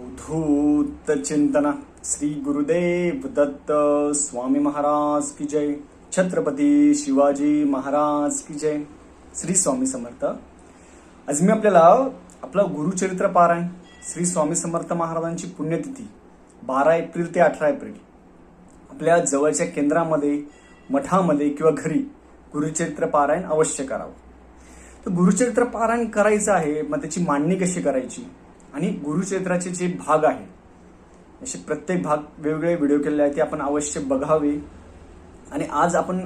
अवधूत चिंतन श्री गुरुदेव दत्त स्वामी महाराज की जय। छत्रपती शिवाजी महाराज की जय। श्री स्वामी समर्थ। आज मी आपल्याला आपलं गुरुचरित्र पारायण श्री स्वामी समर्थ महाराजांची पुण्यतिथी बारा एप्रिल ते अठरा एप्रिल. आपल्या जवळच्या केंद्रामध्ये मठामध्ये किंवा घरी गुरुचरित्र पारायण अवश्य करावं. तर गुरुचरित्र पारायण करायचं आहे मग त्याची मांडणी कशी करायची? आणि गुरुचरित्राचे जे भाग आहे असे प्रत्येक भाग वेगवेगळे व्हिडिओ केलेले आहेत ते आपण अवश्य बघावे. आणि आज आपण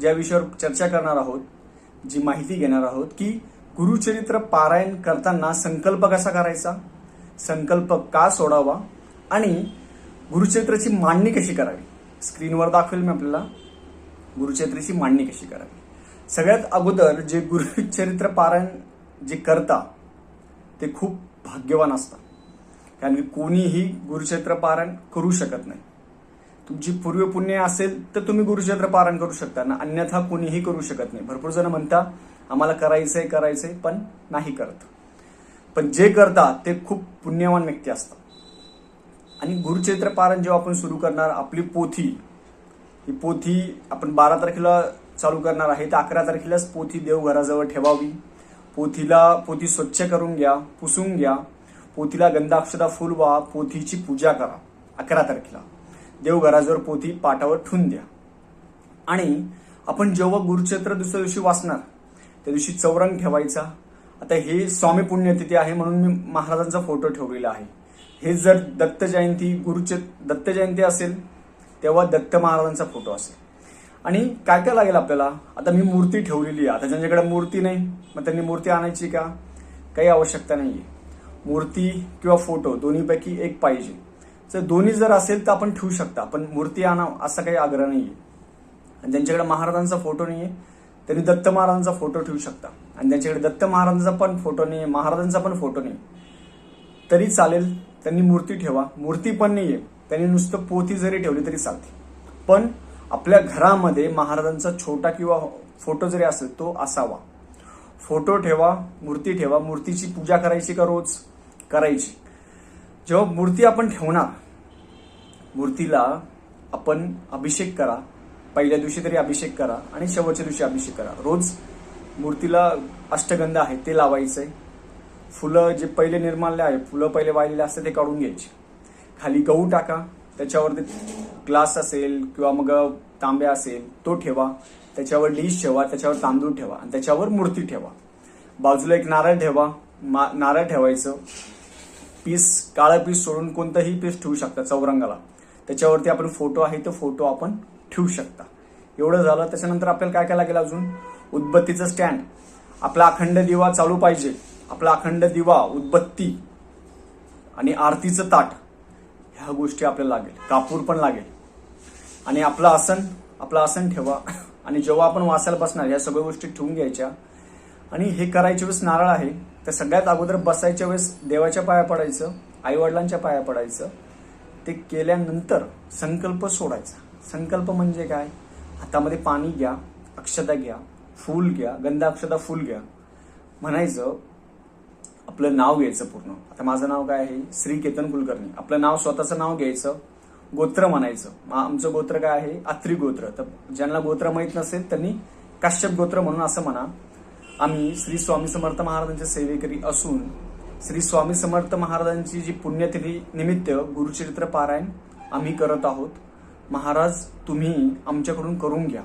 ज्या विषयावर चर्चा करणार आहोत जी माहिती घेणार आहोत की गुरुचरित्र पारायण करताना संकल्प कसा करायचा संकल्प का सोडावा आणि गुरुचरित्राची मांडणी कशी करावी. स्क्रीनवर दाखवेल मी आपल्याला. गुरुचरित्राची मांडणी कशी करावी. सगळ्यात अगोदर जे गुरुचरित्र पारायण जे करता ते खूप भाग्यवान असतात. कारण की कोणीही गुरुक्षेत्र पारायण करू शकत नाही. तुमची पूर्वपुण्य असेल तर तुम्ही गुरुक्षेत्र पारायण करू शकता. ना अन्यथा कोणीही करू शकत नाही. भरपूर जण म्हणता आम्हाला करायचंय करायचंय पण नाही करत. पण जे करतात ते खूप पुण्यवान व्यक्ती असतात. आणि गुरुक्षेत्र पारायण जेव्हा आपण सुरू करणार आपली पोथी ही पोथी आपण बारा तारखेला चालू करणार आहे तर अकरा तारखेलाच पोथी देवघराजवळ ठेवावी. पोथीला पोथी स्वच्छ करून घ्या पुसून घ्या. पोथीला गंधाक्षरा फुलवा पोथीची पूजा करा. अकरा तारखेला. देवघराजवळ पोथी पाटावर ठून द्या. आणि आपण जेव्हा गुरुचत्र दुसऱ्या दिवशी वाचणार त्या दिवशी चौरंग ठेवायचा. आता हे स्वामी पुण्यतिथी आहे म्हणून मी महाराजांचा फोटो ठेवलेला आहे. हे जर दत्त जयंती गुरुचे दत्त जयंती असेल तेव्हा दत्त महाराजांचा फोटो असेल. आणि काय काय लागेल आपल्याला? आता मी मूर्ती ठेवलेली आहे. आता ज्यांच्याकडे मूर्ती नाही मग त्यांनी मूर्ती आणायची का? काही आवश्यकता नाहीये. मूर्ती किंवा फोटो दोन्हीपैकी एक पाहिजे. जर दोन्ही जर असेल तर आपण ठेवू शकता पण मूर्ती आणा असा काही आग्रह नाहीये. आणि ज्यांच्याकडे महाराजांचा फोटो नाही आहे त्यांनी दत्त महाराजांचा फोटो ठेवू शकता. आणि ज्यांच्याकडे दत्त महाराजांचा पण फोटो नाही आहे महाराजांचा पण फोटो नाही तरी चालेल त्यांनी मूर्ती ठेवा. मूर्ती पण नाही आहे त्यांनी नुसतं पोथी जरी ठेवली तरी चालते. पण आपल्या घरामध्ये महाराजांचा छोटा किंवा फोटो जरी असेल तो असावा. फोटो ठेवा मूर्ती ठेवा. मूर्तीची पूजा करायची का रोज? करायची. जेव्हा मूर्ती आपण ठेवणार मूर्तीला आपण अभिषेक करा. पहिल्या दिवशी तरी अभिषेक करा आणि शेवटच्या दिवशी अभिषेक करा. रोज मूर्तीला अष्टगंध आहे ते लावायचं आहे फुलं जे पहिले निर्माल्य आहे फुलं पहिले वाहिलेले असते ते काढून घ्यायचे. खाली गहू टाका. त्याच्यावरती ग्लास असेल किंवा मग तांब्या असेल तो ठेवा. त्याच्यावर डिश ठेवा त्याच्यावर तांदूळ ठेवा आणि त्याच्यावर मूर्ती ठेवा. बाजूला एक नारळ ठेवा. मा- नारळ ठेवायचं. पीस काळं पीस सोडून कोणतंही पीस ठेवू शकता चौरंगाला. त्याच्यावरती आपण फोटो आहे तो फोटो आपण ठेवू शकता. एवढं झालं त्याच्यानंतर आपल्याला काय काय लागेल अजून? उदबत्तीचं स्टँड. आपला अखंड दिवा चालू पाहिजे. आपला अखंड दिवा उदबत्ती आणि आरतीचं ताट. ह्या गोष्टी आपल्याला लागेल. कापूर पण लागेल. आणि आपलं आसन आपलं आसन ठेवा. आणि जेव्हा आपण वाचायला बसणार या सगळ्या गोष्टी ठेवून घ्यायच्या. आणि हे करायच्या वेळेस नारळ आहे तर सगळ्यात अगोदर बसायच्या वेळेस देवाच्या पाया पडायचं आईवडिलांच्या पाया पडायचं. ते केल्यानंतर संकल्प सोडायचा. संकल्प म्हणजे काय? हातामध्ये पाणी घ्या अक्षता घ्या फूल घ्या गंध अक्षता फूल घ्या. म्हणायचं आपलं नाव घ्यायचं पूर्ण. आता माझं नाव काय आहे? श्री केतन कुलकर्णी. आपलं नाव स्वतःचं नाव घ्यायचं. गोत्र म्हणायचं. मग आमचं गोत्र काय आहे? अत्री गोत्र. तर ज्यांना गोत्र माहीत नसेल त्यांनी काश्यप गोत्र म्हणून असं म्हणा. आम्ही श्री स्वामी समर्थ महाराजांचे सेवेकरी असून श्री स्वामी समर्थ महाराजांची जी पुण्यतिथी निमित्त गुरुचरित्र पारायण आम्ही करत आहोत. महाराज तुम्ही आमच्याकडून करून घ्या.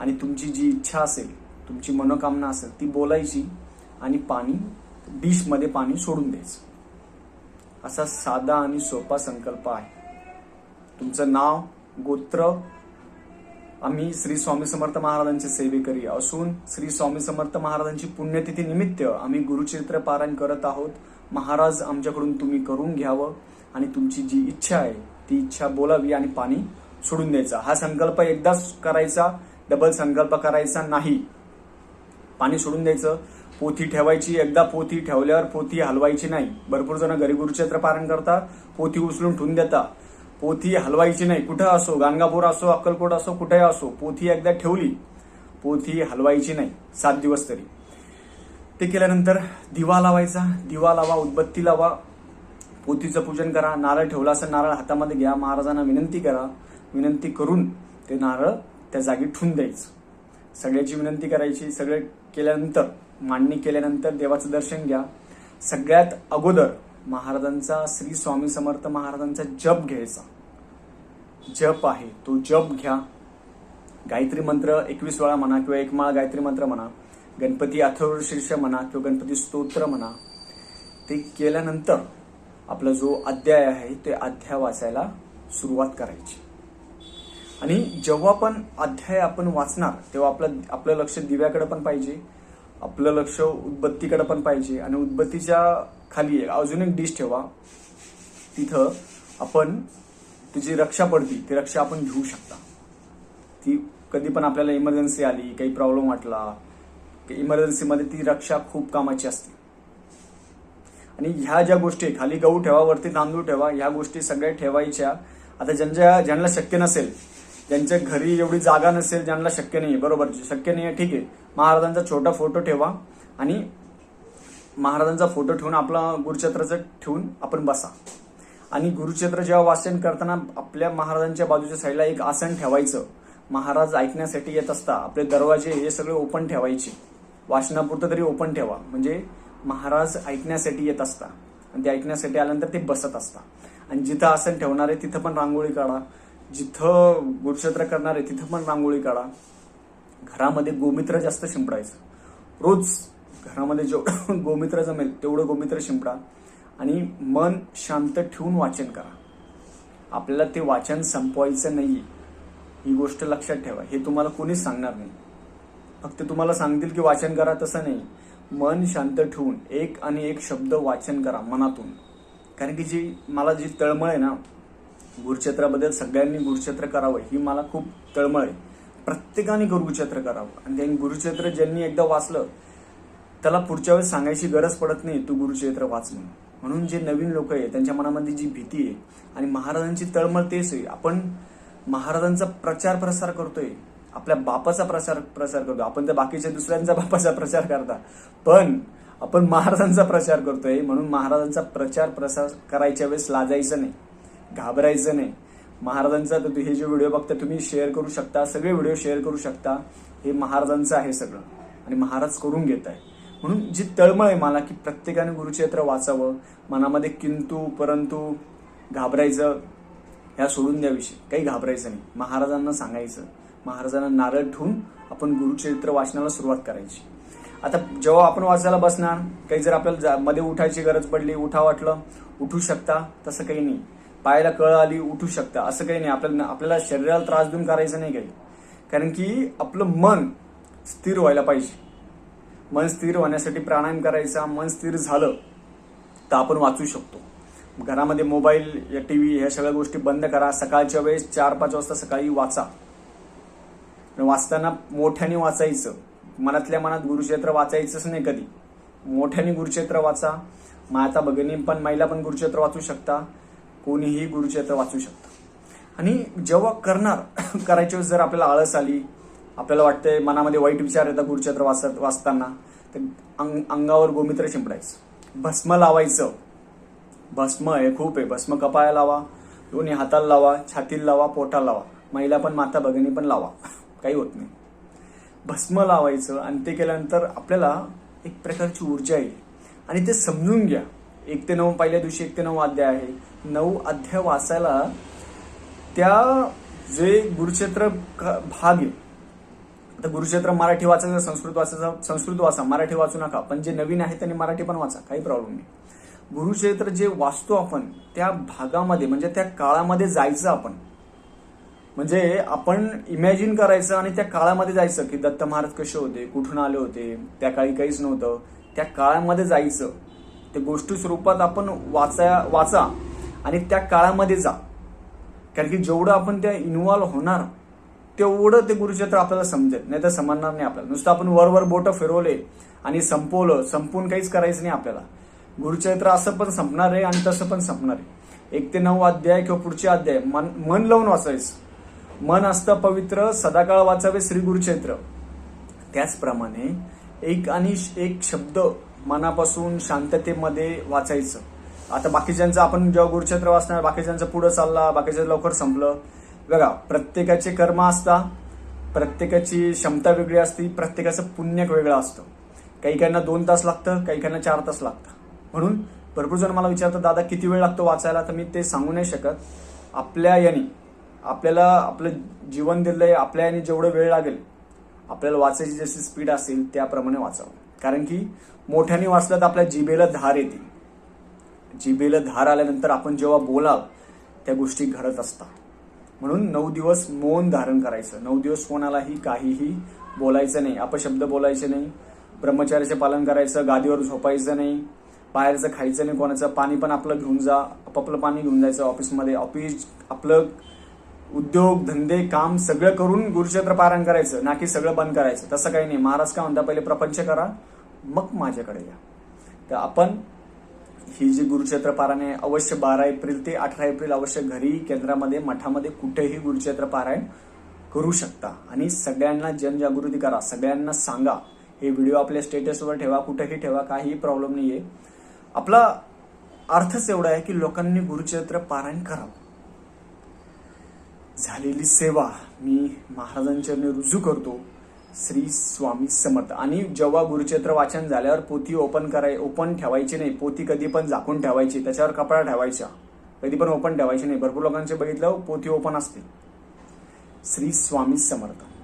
आणि तुमची जी इच्छा असेल तुमची मनोकामना असेल ती बोलायची आणि पाणी डिशमध्ये पाणी सोडून द्यायचं. असा साधा आणि सोपा संकल्प आहे. तुमचं नाव गोत्र आम्ही श्री स्वामी समर्थ महाराजांचे सेवेकरी असून श्री स्वामी समर्थ महाराजांची पुण्यतिथी निमित्त आम्ही गुरुचरित्र पारायण करत आहोत. महाराज आमच्याकडून तुम्ही करून घ्यावं आणि तुमची जी इच्छा आहे ती इच्छा बोलावी आणि पाणी सोडून द्यायचा. हा संकल्प एकदाच करायचा डबल संकल्प करायचा नाही. पाणी सोडून द्यायचं. पोथी ठेवायची एकदा पोथी ठेवल्यावर पोथी हलवायची नाही. भरपूर जण घरी पारण करतात करता पोथी उचलून ठेवून देता पोथी हलवायची नाही. कुठं असो गाणगापूर असो अक्कलकोट असो कुठेही असो पोथी एकदा ठेवली पोथी हलवायची नाही. सात दिवस तरी. ते केल्यानंतर दिवा लावायचा. दिवा लावा उदबत्ती लावा. पोथीचं पूजन करा. नारळ ठेवला असं नारळ हातामध्ये घ्या. महाराजांना विनंती करा. विनंती करून ते नारळ त्या जागी ठून द्यायचं. सगळ्याची विनंती करायची. सगळे केल्यानंतर मांडणी केल्यानंतर देवाचं दर्शन घ्या. सगळ्यात अगोदर महाराजांचा श्री स्वामी समर्थ महाराजांचा जप घ्यायचा. जप आहे तो जप घ्या. गायत्री मंत्र एकवीस वेळा म्हणा किंवा एक गायत्री मंत्र म्हणा गणपती अथर्व शीर्ष म्हणा किंवा गणपती स्तोत्र म्हणा ते केल्यानंतर आपला जो अध्याय आहे ते अध्याय वाचायला सुरुवात करायची. आणि जेव्हा पण अध्याय आपण वाचणार तेव्हा आपलं आपलं लक्ष दिव्याकडे पण पाहिजे आपलं लक्ष उदबत्तीकडे पण पाहिजे आणि उदबत्तीच्या खाली अजून एक डिश ठेवा. तिथं आपण तिची रक्षा पडती ती रक्षा आपण घेऊ शकता. ती कधी पण आपल्याला इमर्जन्सी आली काही प्रॉब्लेम वाटला इमर्जन्सीमध्ये ती रक्षा खूप कामाची असते. आणि ह्या ज्या गोष्टी खाली गहू ठेवा वरती तांदूळ ठेवा ह्या गोष्टी सगळ्या ठेवायच्या. आता ज्यांच्या ज्यांना शक्य नसेल ज्यांच्या घरी एवढी जागा नसेल ज्यांना शक्य नाही बरोबर शक्य नाही ठीक आहे. महाराजांचा छोटा फोटो ठेवा आणि महाराजांचा फोटो ठेवून आपला गुरुक्षेत्राचं ठेवून आपण बसा. आणि गुरुक्षेत्र जेव्हा वाचन करताना आपल्या महाराजांच्या बाजूच्या साईडला एक आसन ठेवायचं. महाराज ऐकण्यासाठी येत असता आपले दरवाजे हे सगळे ओपन ठेवायचे. वाचनापुरतं तरी ओपन ठेवा. म्हणजे महाराज ऐकण्यासाठी येत असता. आणि ते ऐकण्यासाठी आल्यानंतर ते बसत असता. आणि जिथं आसन ठेवणार आहे तिथं पण रांगोळी काढा. जिथं गुरुक्षेत्र करणार आहे तिथं पण रांगोळी काढा. घरामध्ये गोमित्र जास्त शिंपडायचं. रोज घरामध्ये जेवढं गोमित्र जमेल तेवढं गोमित्र शिंपडा आणि मन शांत ठेवून वाचन करा. आपल्याला ते वाचन संपवायचं नाही ही गोष्ट लक्षात ठेवा. हे तुम्हाला कोणीच सांगणार नाही. फक्त तुम्हाला सांगतील की वाचन करा तसं नाही. मन शांत ठेवून एक आणि एक शब्द वाचन करा मनातून. कारण की जी मला जी तळमळ आहे ना गुरुक्षेत्राबद्दल सगळ्यांनी गुरुक्षेत्र करावं ही मला खूप तळमळ आहे. प्रत्येकाने गुरुक्षेत्र करावं. आणि त्यांनी गुरुक्षेत्र ज्यांनी एकदा वाचलं त्याला पुढच्या वेळेस सांगायची गरज पडत नाही तू गुरुक्षेत्र वाच म्हणून. म्हणून जे नवीन लोक आहे त्यांच्या मनामध्ये जी भीती आहे आणि महाराजांची तळमळ तेच आहे. आपण महाराजांचा प्रचार प्रसार करतोय आपल्या बापाचा प्रसार प्रसार करतो आपण तर बाकीच्या दुसऱ्यांचा बापाचा प्रचार करता. पण आपण महाराजांचा प्रचार करतोय म्हणून महाराजांचा प्रचार प्रसार करायच्या वेळेस लाजायचं नाही. घाबरायचं नाही. महाराजांचा तर हे जे व्हिडिओ बघता तुम्ही शेअर करू शकता सगळे व्हिडिओ शेअर करू शकता. हे महाराजांचं आहे सगळं. आणि महाराज करून घेत आहे म्हणून जी तळमळ आहे मला की प्रत्येकाने गुरुक्षेत्र वाचावं मनामध्ये किंतु परंतु घाबरायचं ह्या सोडून द्याविषयी काही घाबरायचं नाही. महाराजांना सांगायचं. महाराजांना नारळ ठेवून आपण गुरुचरित्र वाचनाला सुरुवात करायची. आता जेव्हा आपण वाचायला बसणार काही जर आपल्याला जा- मध्ये उठायची गरज पडली उठा वाटलं उठू शकता तसं काही नाही. पायाला कळ आली उठू शकता. असं काही नाही. आपल्याला आपल्याला शरीराला त्रास देऊन करायचं नाही काही. कारण की आपलं मन स्थिर व्हायला पाहिजे. मन स्थिर होण्यासाठी प्राणायाम करायचा. मन स्थिर झालं तर आपण वाचू शकतो. घरामध्ये मोबाईल या टी व्ही ह्या सगळ्या गोष्टी बंद करा. सकाळच्या वेळेस चार पाच वाजता सकाळी वाचा. वाचताना मोठ्याने वाचायचं. मनातल्या मनात गुरुक्षेत्र वाचायचंच नाही कधी. मोठ्याने गुरुक्षेत्र वाचा. माता भगिनी पण महिला पण गुरुक्षेत्र वाचू शकता. कोणीही गुरुचरित्र वाचू शकतं. आणि जेव्हा करणार करायच्या वेळेस जर आपल्याला आळस आली आपल्याला वाटतंय मनामध्ये वाईट विचार येतात गुरुचरित्र वाचत वाचताना तर अंग अंगावर गोमित्र शिंपडायचं. भस्म लावायचं. भस्म आहे खूप आहे. भस्म कपाळाला लावा दोन्ही हाताला लावा छातीला लावा पोटाला लावा. महिला पण माता भगिनी पण लावा. काही होत नाही. भस्म लावायचं आणि ते केल्यानंतर आपल्याला एक प्रकारची ऊर्जा येईल. आणि ते समजून घ्या. एक ते नऊ पहिल्या दिवशी एक ते नऊ अध्याय आहे. नऊ अध्याय वाचायला त्या जे गुरुक्षेत्र भाग आहे आता गुरुक्षेत्र मराठी वाचायचं संस्कृत वाचायचं संस्कृत वाचा मराठी वाचू नका पण जे नवीन आहे त्यांनी मराठी पण वाचा काही प्रॉब्लेम नाही. गुरुक्षेत्र जे वाचतो आपण त्या भागामध्ये म्हणजे त्या काळामध्ये जायचं आपण. म्हणजे आपण इमॅजिन करायचं आणि त्या काळामध्ये जायचं की दत्त महाराज कसे होते कुठून आले होते त्या काळी काहीच नव्हतं. त्या काळामध्ये जायचं. ते गोष्टी स्वरूपात आपण वाचा वाचा. आणि त्या काळामध्ये जा. कारण की जेवढं आपण त्या इन्व्हॉल्व्ह होणार तेवढं ते गुरुक्षेत्र आपल्याला समजेल. नाही तर समजणार नाही आपल्याला. नुसतं आपण वरवर बोटं फिरवले आणि संपवलं संपून काहीच करायचं नाही आपल्याला. गुरुचरित्र असं पण संपणार आहे आणि तसं पण संपणार आहे. एक ते नऊ अध्याय किंवा पुढचे अध्याय मन मन लावून वाचायचं. मन असतं पवित्र सदाकाळ वाचावे श्री गुरुचरित्र त्याचप्रमाणे एक आणि एक शब्द मनापासून शांततेमध्ये वाचायचं. आता बाकीच्यांचं आपण जेव्हा गुरुक्षेत्र वाचणार बाकीच्यांचं पुढं चालला बाकीचं लवकर संपलं. बघा प्रत्येकाचे कर्म असतात प्रत्येकाची क्षमता वेगळी असते प्रत्येकाचं पुण्य वेगळं असतं. काही काहींना दोन तास लागतं काही काहींना चार तास लागतं. म्हणून भरपूर जण मला विचारतात दादा किती वेळ लागतो वाचायला? तर मी ते सांगू नाही शकत. आपल्या याने आपल्याला आपलं जीवन दिलंय आपल्या याने जेवढं वेळ लागेल आपल्याला वाचायची जशी स्पीड असेल त्याप्रमाणे वाचावं. कारण की मोठ्याने वाचलं तर आपल्या जिभेला धार येते. जिभेला धार आल्यानंतर आपण जेव्हा बोलाल त्या गोष्टी घडत असतात. म्हणून नऊ दिवस मौन धारण करायचं. नऊ दिवस कोणालाही काहीही बोलायचं नाही. अपशब्द बोलायचे नाही. ब्रह्मचार्याचे पालन करायचं गादीवर झोपायचं नाही. बाहेरचं खायचं नाही कोणाचं. पाणी पण आपलं घेऊन जा आपापलं पाणी घेऊन जायचं ऑफिसमध्ये. ऑफिस आपलं उद्योग धंदे काम सगळं करून गुरुक्षेत्र पारायण करायचं. ना की सगळं बंद करायचं. तसं काही नाही. महाराज का म्हणता पहिले प्रपंच करा मग माझ्याकडे या. तर आपण ही जी गुरुक्षेत्र पारायण आहे अवश्य बारा एप्रिल ते अठरा एप्रिल अवश्य घरी केंद्रामध्ये मठामध्ये कुठेही गुरुक्षेत्र पारायण करू शकता. आणि सगळ्यांना जनजागृती करा सगळ्यांना सांगा. हे व्हिडिओ आपल्या स्टेटसवर ठेवा कुठेही ठेवा काहीही प्रॉब्लेम नाही आहे आपला अर्थच एवढा आहे की लोकांनी गुरुक्षेत्र पारायण करावं. झालेली सेवा मी महाराजांच्या रुजू करतो. श्री स्वामी समर्थ. आणि जेव्हा गुरुक्षेत्र वाचन झाल्यावर पोथी ओपन कराय ओपन ठेवायची नाही. पोथी कधी पण झाकून ठेवायची. त्याच्यावर कपडा ठेवायचा. कधी पण ओपन ठेवायची नाही. भरपूर लोकांचे बघितलं पोथी ओपन असते. श्री स्वामी समर्थ.